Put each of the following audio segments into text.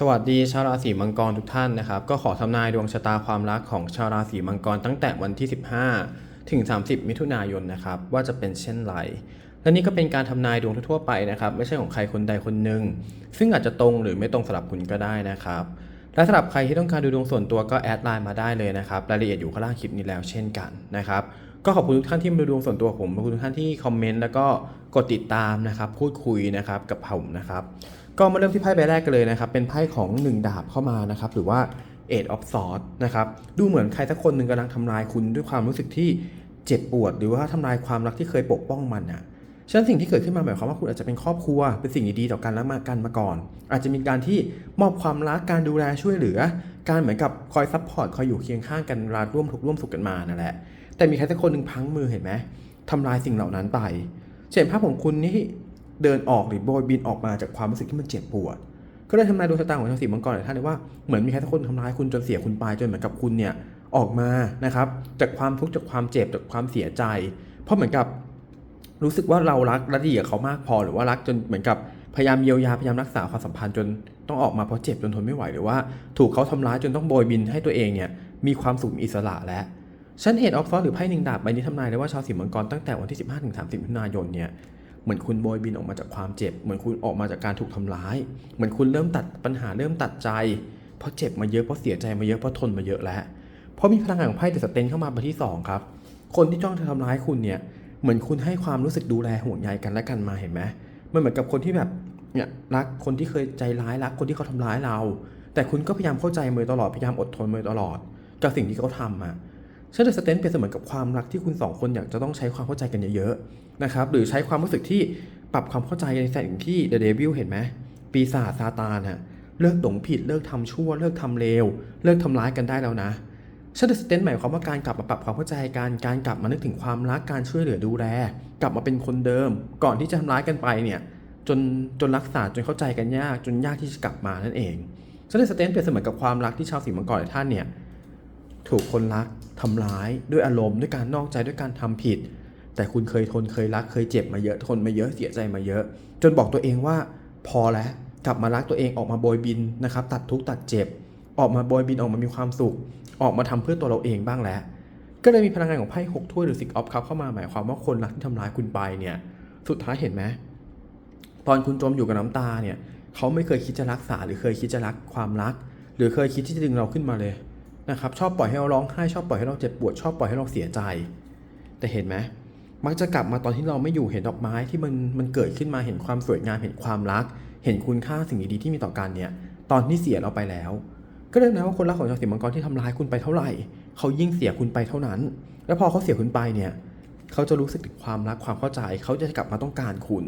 สวัสดีชาวราศีมังกรทุกท่านนะครับ ก็ขอทำนายดวงชะตาความรักของชาวราศีมังกรตั้งแต่วันที่ 15 ถึง 30 มิถุนายนนะครับ ว่าจะเป็นเช่นไรและนี่ก็เป็นการทำนายดวงทั่วไปนะครับ ไม่ใช่ของใครคนใดคนหนึ่งซึ่งอาจจะตรงหรือไม่ตรงสำหรับคุณก็ได้นะครับ และสำหรับใครที่ต้องการดูดวงส่วนตัวก็แอดไลน์มาได้เลยนะครับรายละเอียดอยู่ข้างล่างคลิปนี้แล้วเช่นกันนะครับก็ขอบคุณทุกท่านที่มาดูดวงส่วนตัวผมขอบคุณทุกท่านที่คอมเมนต์แล้วก็กดติดตามนะครับ พูดคุยนะครับกับผมนะครับ ก็มาเริ่มที่ไพ่ใบแรกกันเลยนะครับ เป็นไพ่ของ 1 ดาบเข้ามานะครับ หรือว่า Eight of Swords นะครับ ดูเหมือนใครสักคนหนึ่งกำลังทำลายคุณด้วยความรู้สึกที่เจ็บปวด หรือว่าทำลายความรักที่เคยปกป้องมันอะฉะนั้นสิ่งที่เกิดขึ้นมาหมายความว่าคุณอาจจะเป็นครอบครัว เป็นสิ่งดีๆต่อกันและมากันมาก่อน อาจจะมีการที่มอบความรักการดูแลช่วยเหลือ การเหมือนกับคอยซัพพอร์ตคอยอยู่เคียงข้างกันเวลาร่วมทุกข์ร่วมสุขกันมานั่นแหละแต่มีใครสักคนหนึ่งพังมือเห็นไหมทำลายสิ่งเหล่านั้นไปเช่นภาพของคุณนี่ เดินออกหรือโบยบินออกมาจากความรู้สึกที่มันเจ็บปวด ก็เลยทำนายดวงชะตาของชาวสีมังกรหลายท่านเลยว่าเหมือนมีใครสักคนทำร้ายคุณจนเสียคุณไปจนเหมือนกับคุณเนี่ยออกมานะครับจากความทุกข์จากความเจ็บจากความเสียใจ เพราะเหมือนกับรู้สึกว่าเรารักและดีกับเขามากพอหรือว่ารักจนเหมือนกับพยายามเยียวยาพยายามรักษาความสัมพันธ์จนต้องออกมาเพราะเจ็บจนทนไม่ไหวหรือว่า ถูกเขาทำร้ายจนต้องโบยบินให้ตัวเองเนี่ยมีความสุขมีอิสระแล้วฉันเห็นออฟซอหรือไพ่หนึ่งดาบใบนี้ทำนายเลยว่าชาวสีมังกรตั้งแต่วันที่ 15ถึง30มิถุนายนเนี่ย เหมือนคุณโบยบินออกมาจากความเจ็บ เหมือนคุณออกมาจากการถูกทำร้าย เหมือนคุณเริ่มตัดปัญหาเริ่มตัดใจ เพราะเจ็บมาเยอะเพราะเสียใจมาเยอะเพราะทนมาเยอะแล้ว เพราะมีพลังงานของไพ่เดอะสเตนเข้ามาใบที่2ครับ คนที่จ้องจะทำร้ายคุณเนี่ย เหมือนคุณให้ความรู้สึกดูแลห่วงใยกันและกันมาเห็นไหมมันเหมือนกับคนที่แบบเนี่ยรักคนที่เคยใจร้ายรักคนที่เขาทำร้ายเรา แต่คุณก็พยายามเข้าใจมาโดยตลอดพยายามอดทนมาโดยตลอด กับสิ่งที่เขาทำอะ เชนเดอสเตนเป็นเสมือนกับความรักที่คุณสองคนอยากจะต้องใช้ความเข้าใจกันเยอะๆนะครับหรือใช้ความรู้สึกที่ปรับความเข้าใจในสิ่งที่เดอะเดวิลเห็นไหมปีศาจซาตานฮะเลิกหลงผิดเลิกทำชั่ว เลิกทำเลวเลิกทำร้ายกันได้แล้วนะเชนเดอสเตนหมายความว่าการกลับมาปรับความเข้าใจกันการกลับมานึกถึงความรักการช่วยเหลือดูแลกลับมาเป็นคนเดิม ก่อนที่จะทำร้ายกันไปเนี่ยจนจนรักษาจนเข้าใจกันยากจนยากที่จะกลับมานั่นเองเชนเดอสเตนเปรียบเสมือนกับความรักที่ชาวสีมังกรท่านเนี่ย ถูกคนรักทำร้ายด้วยอารมณ์ด้วยการนอกใจด้วยการทำผิด แต่คุณเคยทนเคยรักเคยเจ็บมาเยอะทนมาเยอะเสียใจมาเยอะ จนบอกตัวเองว่า พอแล้วกลับมารักตัวเองออกมาโบยบินนะครับ ตัดทุกตัดเจ็บ ออกมาโบยบินออกมามีความสุข ออกมาทำเพื่อตัวเราเองบ้างแล้ว ก็เลยมีพลังงานของไพ่หกถ้วยหรือสิกออฟคัพเข้ามาหมายความว่าคนรักที่ทำร้ายคุณไปเนี่ยสุดท้ายเห็นไหมตอนคุณจมอยู่กับน้ำตาเนี่ยเขาไม่เคยคิดจะรักษาหรือเคยคิดจะรักความรัก หรือเคยคิดที่จะดึงเราขึ้นมาเลย นะครับชอบปล่อยให้เราร้องไห้ชอบปล่อยให้เราเจ็บปวดชอบปล่อยให้เราเสียใจ แต่เห็นไหมมักจะกลับมาตอนที่เราไม่อยู่เห็นดอกไม้ที่มันมันเกิดขึ้นมาเห็นความสวยงามเห็นความรัก เห็นคุณค่าสิ่งดีๆที่มีต่อกันเนี่ย ตอนที่เสียเราไปแล้ว ก็เรียกนะว่าคนรักของชาวสีมังกรที่ทำร้ายคุณไปเท่าไหร่เขายิ่งเสียคุณไปเท่านั้น แล้วพอเขาเสียคุณไปเนี่ยเขาจะรู้สึกถึงความรักความเข้าใจ เขาจะกลับมาต้องการคุณ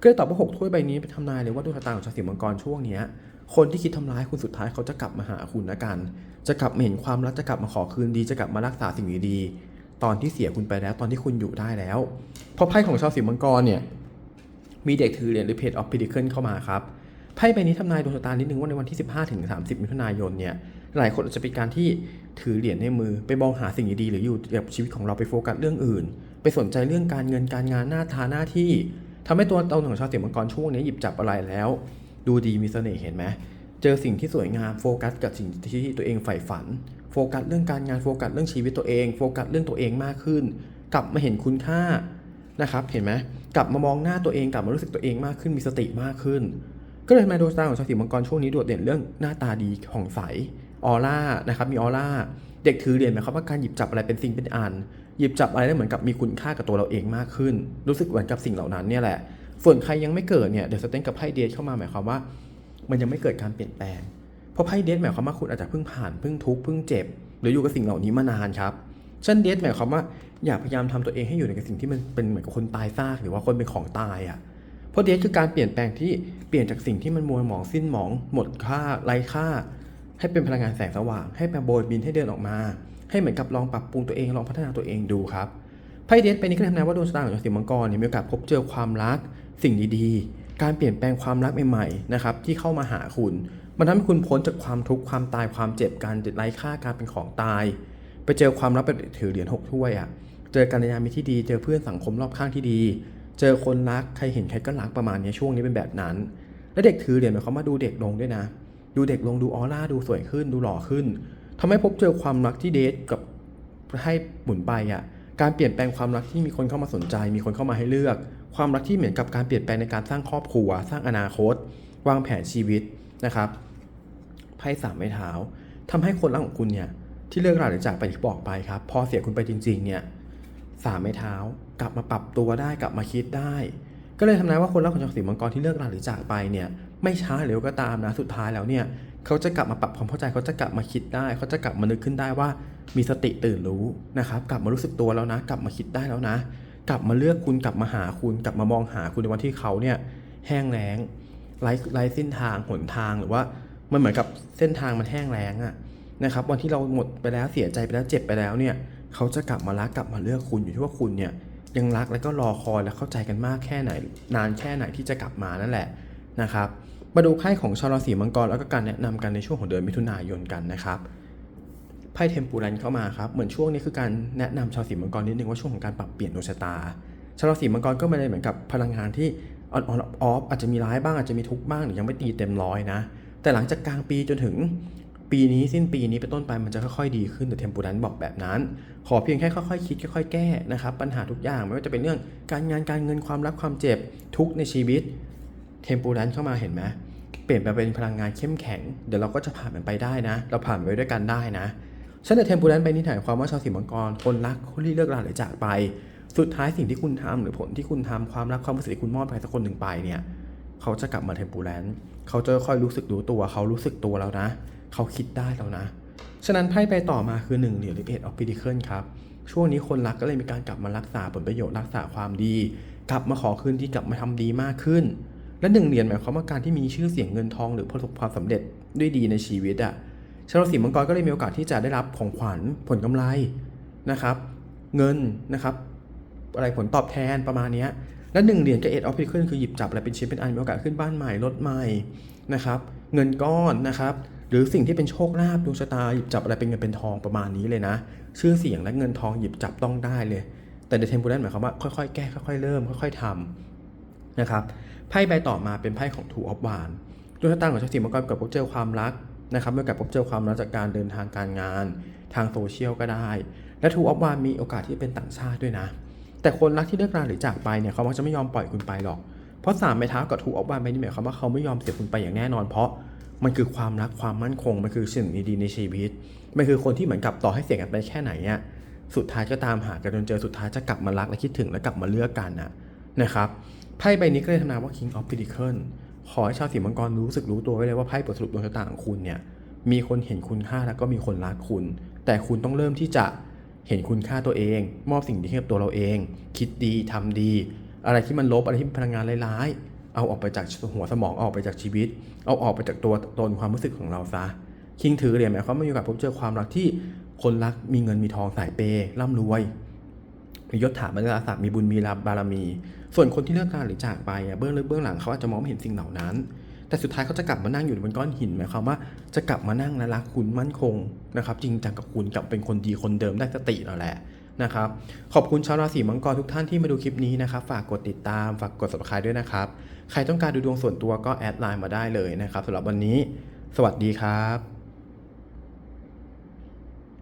ก็เลยตอบว่าหกถ้วยใบนี้เป็นทำนายเลยว่าดวงชะตาของชาวสีมังกรช่วงเนี้ย คนที่คิดทำร้ายคุณสุดท้ายเขาจะกลับมาหาคุณนะกัน จะกลับมาเห็นความรักจะกลับมาขอคืนดี จะกลับมารักษาสิ่งดีๆตอนที่เสียคุณไปแล้วตอนที่คุณอยู่ได้แล้ว เพราะไพ่ของชาวสีมังกรเนี่ยมีเด็กถือเหรียญหรือเพจออฟพิดิเคิลเข้ามาครับไพ่ใบนี้ทำนายดวงชะตานิดนึงว่าในวันที่ 15ถึง30 มิถุนายนเนี่ยหลายคนอาจจะเป็นการที่ถือเหรียญในมือไปมองหาสิ่งดีๆหรืออยู่กับชีวิตของเราไปโฟกัสเรื่องอื่น ไปสนใจเรื่องการเงินการงานหน้าทาหน้าที่ทำให้ตัวตนของชาวเสียมังกรช่วงนี้หยิบจับอะไรแล้ว ดูดีมีเสน่ห์เห็นไหมเจอสิ่งที่สวยงามโฟกัสกับสิ่งที่ตัวเองใฝ่ฝัน โฟกัสเรื่องการงานโฟกัสเรื่องชีวิตตัวเองโฟกัสเรื่องตัวเองมากขึ้น กลับมาเห็นคุณค่านะครับเห็นไหมกลับมามองหน้าตัวเองกลับมารู้สึกตัวเองมากขึ้นมีสติมากขึ้น ก็เลยมาดวงตาของชาวสีมังกรช่วงนี้โดดเด่นเรื่องหน้าตาดีผ่องใสออร่านะครับมีออร่าเด็กถือเหรียญหมายความว่าการหยิบจับอะไรเป็นสิ่งเป็นอันหยิบจับอะไรได้เหมือนกับมีคุณค่ากับตัวเราเองมากขึ้น รู้สึกเหมือนกับสิ่งเหล่านั้นเนี่ยแหละ ส่วนใครยังไม่เกิดเนี่ยเดี๋ยวสเตนกับไพ่เดทเข้ามาหมายความว่า มันยังไม่เกิดการเปลี่ยนแปลง เพราะไพ่เดทหมายความว่าคุณอาจจะเพิ่งผ่านเพิ่งทุกข์เพิ่งเจ็บ หรืออยู่กับสิ่งเหล่านี้มานานครับเช่นเดทหมายความว่าอย่าพยายามทำตัวเองให้อยู่ในกับสิ่งที่มันเป็นเหมือนกับคนตายซากหรือว่าคนเป็นของตายอะเพราะเดทคือการเปลี่ยนแปลงที่เปลี่ยนจากสิ่งที่มันมัวหมองสิ้นหมอง หมดค่าไร้ค่า ให้เป็นพลังงานแสงสว่าง ให้มาโบยบินให้เดินออกมา ให้เหมือนกับลองปรับปรุงตัวเองลองพัฒนาตัวเองดูครับไพ่เดทไปนี้ก็ทำนายว่าดวงชะตาของสิงมังกรเนี่ยมีโอกาสพบเจอความรัก สิ่งดีๆ การเปลี่ยนแปลงความรักใหม่ๆนะครับที่เข้ามาหาคุณ มันทำให้คุณพ้นจากความทุกข์ความตายความเจ็บการไร้ค่าการเป็นของตาย ไปเจอความรักแบบถือเหรียญหกถ้วยอะเจอกัลยามิตรที่ดี เจอเพื่อนสังคมรอบข้างที่ดี เจอคนรักใครเห็นใครก็รักประมาณนี้ช่วงนี้เป็นแบบนั้น และเด็กถือเหรียญหมายความว่าดูเด็กลงด้วยนะ ดูเด็กลงดูออร่าดูสวยขึ้น ดูหล่อขึ้นทำให้พบเจอความรักที่เดทกับให้หมุนไปอะการเปลี่ยนแปลงความรักที่มีคนเข้ามาสนใจ มีคนเข้ามาให้เลือก ความรักที่เหมือนกับการเปลี่ยนแปลงในการสร้างครอบครัว สร้างอนาคต วางแผนชีวิตนะครับไพ่สามไม้เท้าทำให้คนรักของคุณเนี่ยที่เลิกราหรือจากไปที่บอกไปครับ พอเสียคุณไปจริงๆเนี่ยสามไม้เท้ากลับมาปรับตัวได้กลับมาคิดได้ ก็เลยทำนายว่าคนรักของชาวสีมังกรที่เลิกราหรือจากไปเนี่ยไม่ช้าหรือเร็วก็ตามนะสุดท้ายแล้วเนี่ยเขาจะกลับมาปรับความเข้าใจเขาจะกลับมาคิดได้เขาจะกลับมานึกขึ้นได้ว่ามีสติตื่นรู้นะครับ กลับมารู้สึกตัวแล้วนะ กลับมาคิดได้แล้วนะ กลับมาเลือกคุณกลับมาหาคุณกลับมามองหาคุณในวันที่เขาเนี่ยแห้งแล้งไร้ไร้เส้นทางหนทางหรือว่ามันเหมือนกับเส้นทางมันแห้งแล้งอะนะครับวันที่เราหมดไปแล้วเสียใจไปแล้วเจ็บไปแล้วเนี่ยเขาจะกลับมารักกลับมาเลือกคุณอยู่ที่ว่าคุณเนี่ยยังรักแล้วก็รอคอยและเข้าใจกันมากแค่ไหน นานแค่ไหนที่จะกลับมานั่นแหละนะครับมาดูไพ่ของชาวราศีมังกรแล้วก็การแนะนำกันในช่วงของเดือนมิถุนายนกันนะครับ ไพ่เทมปูรันเข้ามาครับ เหมือนช่วงนี้คือการแนะนำชาวสีมังกรนิดนึงว่าช่วงของการปรับเปลี่ยนดวงชะตา ชาวราศีมังกรก็ไม่ได้เหมือนกับพลังงานที่ออนออฟอาจจะมีร้ายบ้างอาจจะมีทุกข์บ้างหรือยังไม่ตีเต็มร้อยนะ แต่หลังจากกลางปีจนถึงปีนี้สิ้นปีนี้เป็นต้นไปมันจะค่อยๆดีขึ้นแต่เทมปูรันบอกแบบนั้น ขอเพียงแค่ค่อยๆคิดค่อยๆแก้นะครับปัญหาทุกอย่างไม่ว่าจะเป็นเรื่องการงานการเงินความรักความเจ็บทุกในชีวิต เทมปูรันเข้ามาเห็นไหมเปลี่ยนไปเป็นพลังงานเข้มแข็ง เดี๋ยวเราก็จะผ่านมันไปได้นะ เราผ่านไปด้วยกันได้นะ ฉันในเทมปูรันไปนิถ่ายความว่าชาวสีมังกรคนรักคนที่เลิกราหรือจากไป สุดท้ายสิ่งที่คุณทำหรือผลที่คุณทำความรักความรู้สึกที่คุณมอบให้สักคนหนึ่งไปเนี่ยเขาจะกลับมาเทมปูแลนเขาจะค่อยรู้สึกรู้ตัว เขารู้สึกตัวแล้วนะ เขาคิดได้แล้วนะ ฉะนั้นไพ่ไปต่อมาคือ1เหรียญหรือเอ็ดออฟพิดิเคิลครับช่วงนี้คนรักก็เลยมีการกลับมารักษาผลประโยชน์รักษาความดี กลับมาขอคืนที่กลับมาทำดีมากขึ้น และหนึ่งเหรียญหมายความว่าการที่มีชื่อเสียงเงินทองหรือประสบความสำเร็จด้วยดีในชีวิตอะ ชาวราศีมังกรก็เลยมีโอกาสที่จะได้รับของขวัญผลกำไรนะครับ เงินนะครับอะไรผลตอบแทนประมาณนี้และหนึ่งเหรียญกับเอ็ดออฟพิเคิลคือหยิบจับอะไรเป็นชิ้นเป็นอันมีโอกาสขึ้นบ้านใหม่รถใหม่นะครับ เงินก้อนนะครับหรือสิ่งที่เป็นโชคลาภดวงชะตาหยิบจับอะไรเป็นเงินเป็นทองประมาณนี้เลยนะ ชื่อเสียงและเงินทองหยิบจับต้องได้เลย แต่ในเทมเพลนหมายความว่าค่อยๆแก้ค่อยๆเริ่มค่อยๆทำนะครับไพ่ใบต่อมาเป็นไพ่ของทูออฟวานดวงชะตาของชาวสีมังกรกับพบเจอความรัก นะครับเมื่อกับพบเจอความรักจากการเดินทางการงาน ทางโซเชียลก็ได้ และทูออฟวานมีโอกาสที่เป็นต่างชาติด้วยนะ แต่คนรักที่เลิกราหรือจากไปเนี่ยเขามักจะไม่ยอมปล่อยคุณไปหรอก เพราะสามไม้เท้ากับทูออฟวานไม่ได้หมายความว่าเขาไม่ยอมเสียคุณไปอย่างแน่นอน เพราะมันคือความรักความมั่นคง มันคือสิ่งดีๆในชีวิต มันคือคนที่เหมือนกับต่อให้เสียกันไปแค่ไหนเนี่ยสุดท้ายก็ตามหากันจนเจอสุดท้ายจะกลับมารักและคิดถึงและกลับมาเลือกกันนะนะครับไพ่ใบนี้ก็เลยทำนายว่า King of Pentacles ขอให้ชาวสีมังกรรู้สึกรู้ตัวไว้เลยว่าไพ่บทสรุปดวงชะตาของคุณเนี่ยมีคนเห็นคุณค่าแล้วก็มีคนรักคุณ แต่คุณต้องเริ่มที่จะเห็นคุณค่าตัวเอง มอบสิ่งดีให้กับตัวเราเอง คิดดีทำดี อะไรที่มันลบอะไรที่เป็นพลังงานร้ายๆ เอาออกไปจากหัวสมองเอาออกไปจากชีวิต เอาออกไปจากตัวตนความรู้สึกของเราซะคิงถือเหรียญหมายความว่ามีโอกาสพบเจอความรักที่คนรักมีเงินมีทองสายเปย์ร่ำรวยมียศถาบรรดาศักดิ์มีบุญมีลาบารมี ส่วนคนที่เลิกการหรือจากไปเบื้องลึกเบื้องหลังเขาอาจจะมองไม่เห็นสิ่งเหล่านั้น แต่สุดท้ายเขาจะกลับมานั่งอยู่บนก้อนหินหมายความว่าจะกลับมานั่งและรักคุณมั่นคงนะครับจริงจังกับคุณกลับเป็นคนดีคนเดิมได้สติแล้วแหละนะครับขอบคุณชาวราศีมังกรทุกท่านที่มาดูคลิปนี้นะครับฝากกดติดตามฝากกด subscribe ด้วยนะครับใครต้องการดูดวงส่วนตัวก็แอดไลน์มาได้เลยนะครับสำหรับวันนี้ สวัสดีครับ